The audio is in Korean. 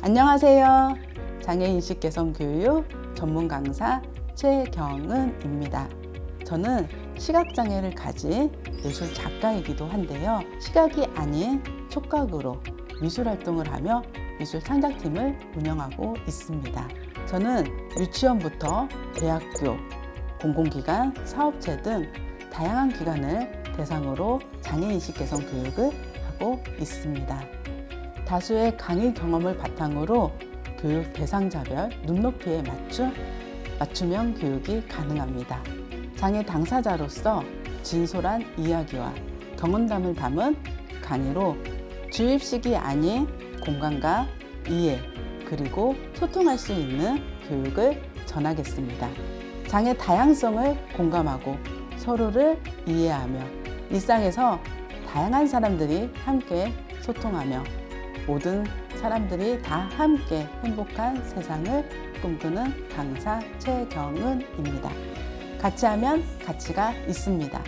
안녕하세요. 장애인식 개선 교육 전문 강사 최경은입니다. 저는 시각장애를 가진 예술 작가이기도 한데요. 시각이 아닌 촉각으로 미술 활동을 하며 미술 창작팀을 운영하고 있습니다. 저는 유치원부터 대학교, 공공기관, 사업체 등 다양한 기관을 대상으로 장애인식 개선 교육을 하고 있습니다. 다수의 강의 경험을 바탕으로 교육 대상자별 눈높이에 맞춘 맞춤형 교육이 가능합니다. 장애 당사자로서 진솔한 이야기와 경험담을 담은 강의로 주입식이 아닌 공간과 이해 그리고 소통할 수 있는 교육을 전하겠습니다. 장애 다양성을 공감하고 서로를 이해하며 일상에서 다양한 사람들이 함께 소통하며 모든 사람들이 다 함께 행복한 세상을 꿈꾸는 강사 최경은입니다. 같이 하면 가치가 있습니다.